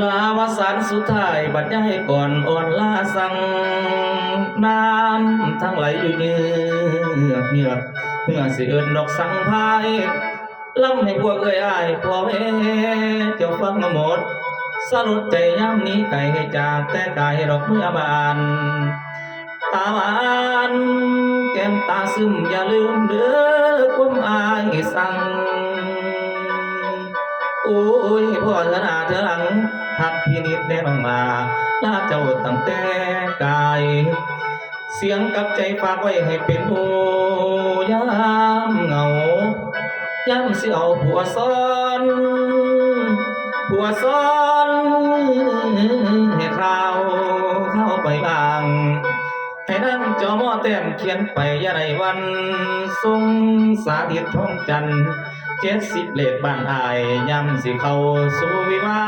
ลาวสันสุดท้ายบัดย้ายก่อนอ่อนลาสังน้ำทั้งไหลอยู่เยือกเยือกเมื่อสิเอินดอกสังพายลำให้พวกเอ้ยอายพ่อแม่เจ้าฟังมาหมดสลดใจย้ำนี้ไก่ให้จากแต่กายดอกเมื่อบานตาหวานแก้มตาซึมอย่าลืมเด้อความอายสั่ง อ้ยพ่อเธอหน้าเธอหลังทักพินิดแน่นองมาลาเจ้าตั้งแต่กาย เสียงกับใจฝากไว้ให้เป็นหูยามเหงายามสิเอาผัวซ้อนผัวซ้อนให้คราเข้าไปบางให้นั่งจอมอแต้มเขียนไปยาไรวันทรงสาธิตท้องจันทร์ เจ็ดสิบเลขบ้านอายยำสิเขาสู่วิวา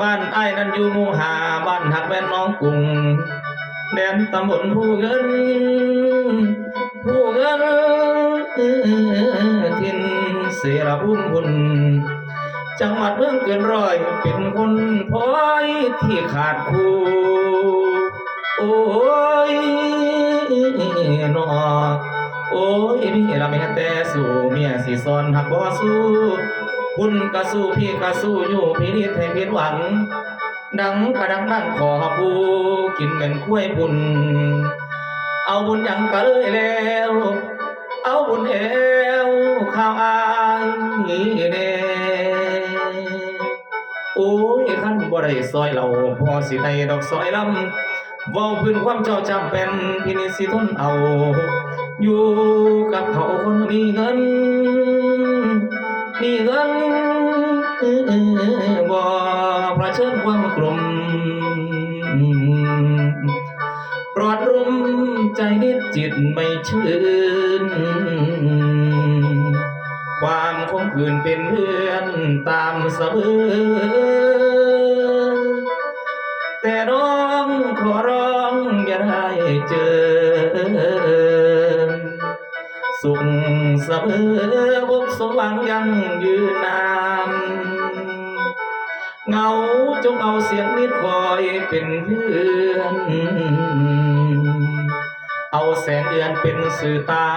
บ้านอายนั้นอยู่มูหาบ้านหักแว่นน้องกรุงแดนตำบลผู้เงิน ผู้เงินทินเสรภูมิพุนจังหวัดเมืองเกินร้อยเป็นคนพลอยที่ขาดคู่โอ้ย โอ้ยพี่ละแม่แต่สู้เมียสิสอนหักบ่สู้คุณกะสู้พี่กะสู้อยู่พี่นิดให้ผิดหวัง ดังกระดังดังขอบูกินเป็นคุ้วยบุญ เอาบุญยังก็เลยแล้ว เอาบุญเอวข้าวอายเด้โอ้ยขั้นบ่ได้ซอยเราพอสิได้ดอกซอยลำ ว้าพื้นความเจ้าจำเป็นพินิสิทนเอา อยู่กับเขาคนมีเงิน มีเงินบ่ประเชิญความกลมปลอดรุมใจนิดจิตไม่ชื่น ความคงคืนเป็นเพื่อนตามเสมอ สุขเสมอบกสมหวังยังยืนนานเงาจงเอาเสียงนิดคอยเป็นเพื่อน เอาแสงเดือนเป็นสื่อตา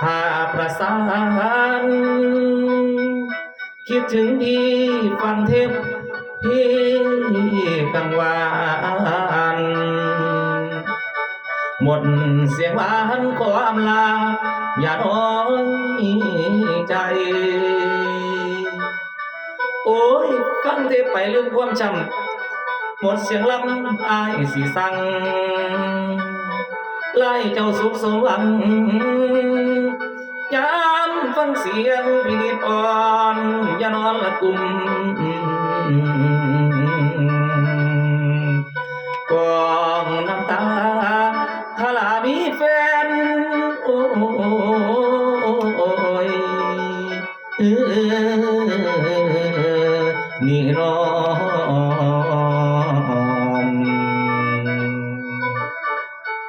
พาประสาน คิดถึงพี่ฟังเทพพี่กังวานหมดเสียงหวานขออำลา อย่าน้อยใจ โอ้ยฟังเทไปลืมความจำหมดเสียงลำอายสิสั่งไล่เจ้าสุขสมหวังยามฟังเสียงพินิจอ่อน อย่านอนละกุม নির